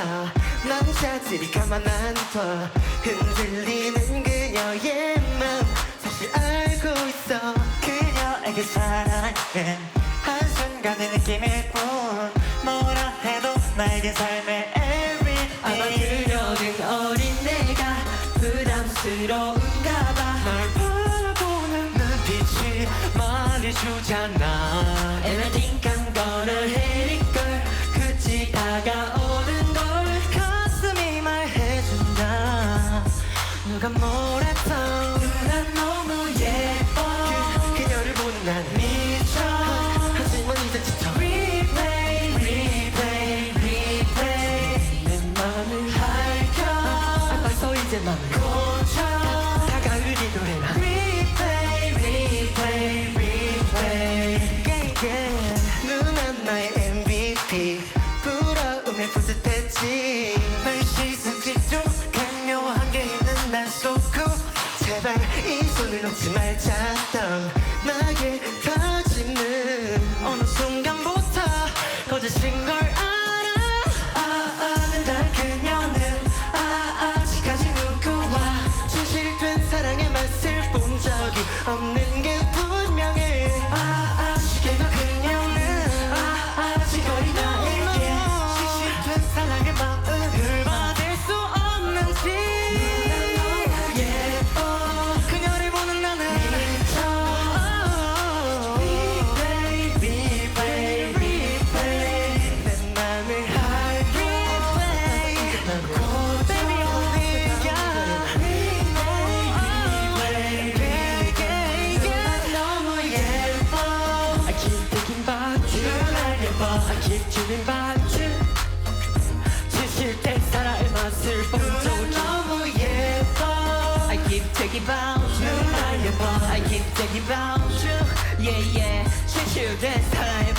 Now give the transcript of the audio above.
같아 남자들이 가만 안둬. 흔들리는 그녀의 맘 사실 알고 있어. 그녀에게 사랑해. 한순간의 느낌일 뿐. 뭐라 해도 나에겐 삶의 아마 everything 그녀는 어린 내가 부담스러운가 봐널 바라보는 눈빛이 말해주잖아 누가 뭐랬던 난 너무 예뻐. 그, 그녀를 보는 난 미쳐. 하지만 이제 지쳐. Replay replay replay. 내 맘을 밝혀. 아, 벌써 이제 맘을 고쳐. 다가을 이 노래나. Replay replay replay. yeah, yeah. 누난 나의 MVP 부러움에 부듯했지 놓지 말자 던 나의 다짐은 어느 순간부터 거짓인 걸 예뻐 I keep dreaming about you 진실된 사랑의 맛을 본 적이 너무 예뻐 I keep thinking about you 날 예뻐 I keep thinking about you Yeah yeah 진실된 사랑의 마음을